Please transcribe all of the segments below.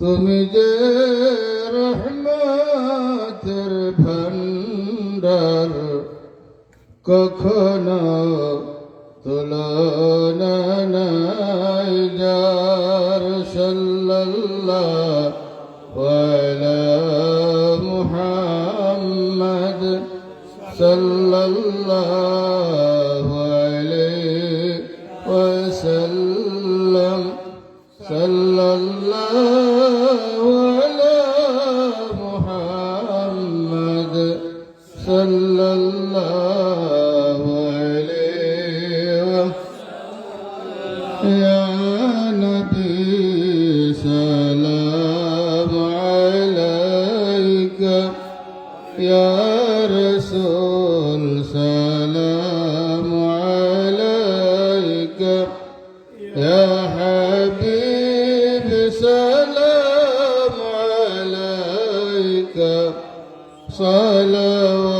তুমি যে রহমতের ভণ্ডার কখনো তুলনা নাই যার সাল্লাল্লাহ ওয়ালা মুহাম্মদ সাল্লাল্লাহু يا رسول سلام عليك. يا حبيب سلام عليك. صلوات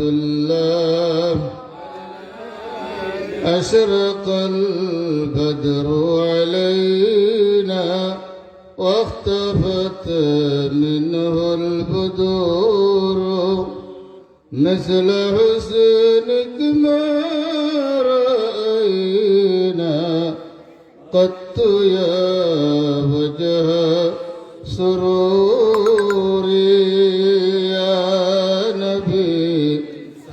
الله. أشرق البدر علينا واختفت مثل حسنك ما رأينا. قط يا وجه سروري يا نبي.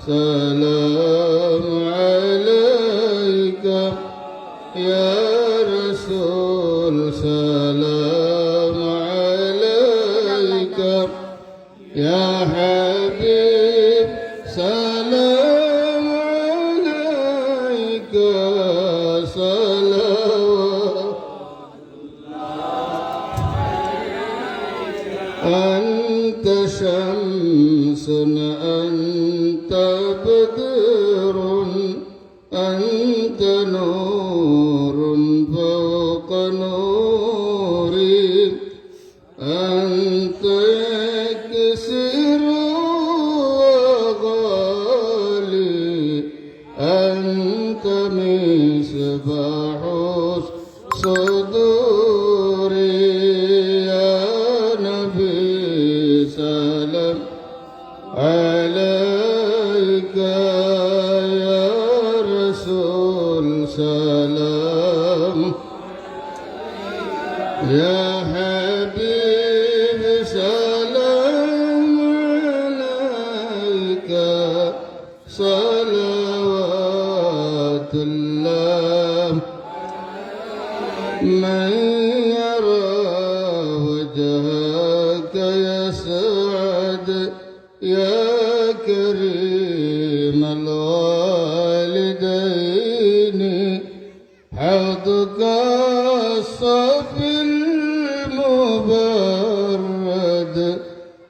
سلام عليك يا رسول سلام شمس أنت بدر أنت نور فوق نوري يسعد يا كريم الوالدين حوضك الصفي المبرد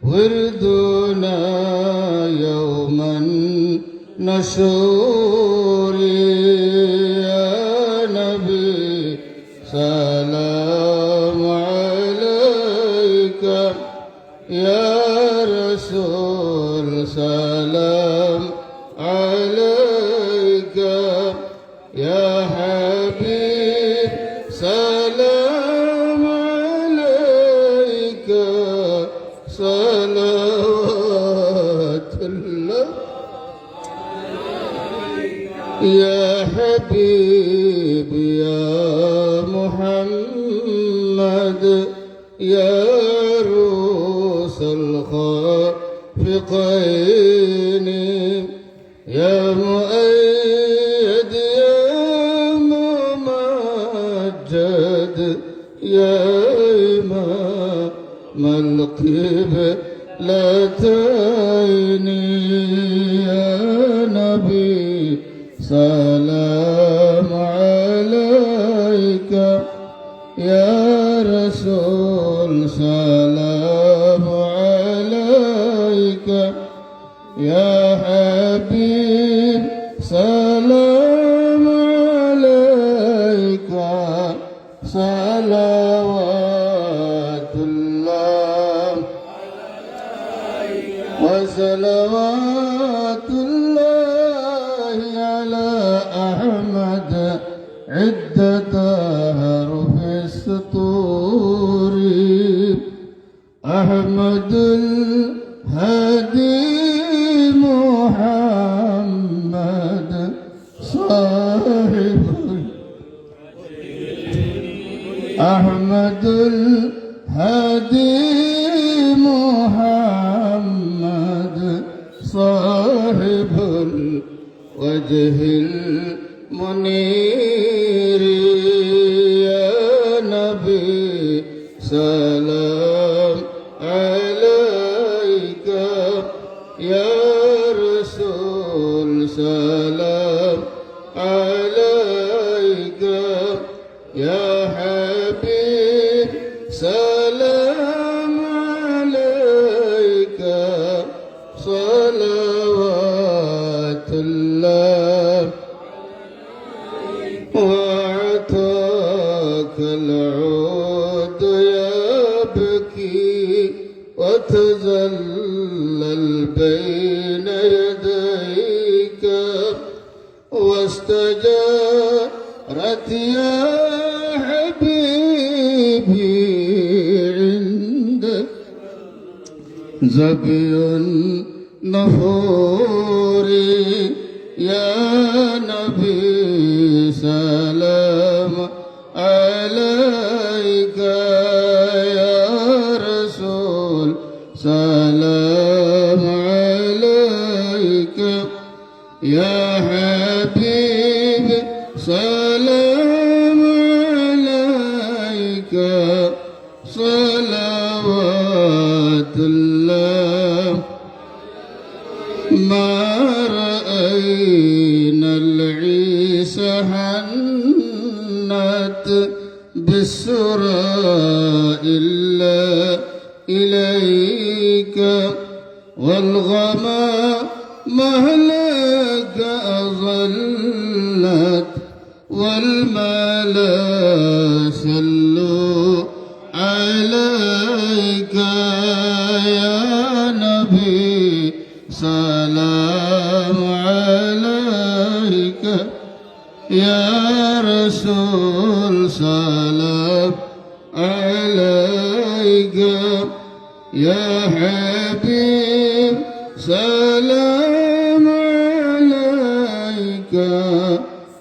وردنا يوما نشور عليك يا حبيب. سلام عليك. صلوات الله يا حبيب. يا محمد. يا روس الخافقين ممجد يا إمام القبلتين يا نبي سلام عليك يا رسول سلام عليك يا أحمد الهادي محمد صاحب أحمد الهادي محمد صاحب الوجه المنير. يا رسول سلام عليك. يا حبيب سلام عليك. صلوات الله وعطاك العود يبكي وتذلل واستجارت يا حبيبي عندك زبي نفوري يا نبي سلام. بالسرى إلا إليك والغما مهلك أظلت والملا سلوا عليك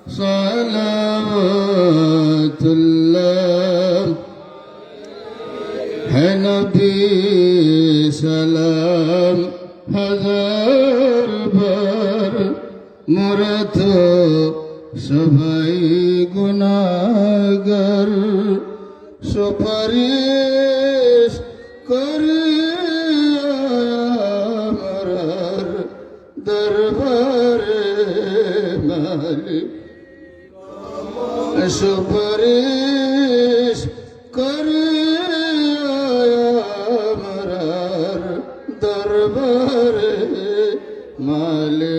سلام ہے نبی سلام. ہزار سبھائی گناہ گر سپری দরবারে মালিক সুপারিশ করে আমার দরবারে মালিক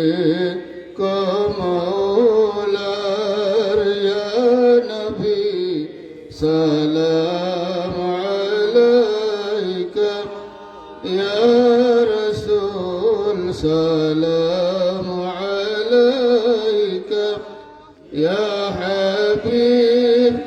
Ya Habib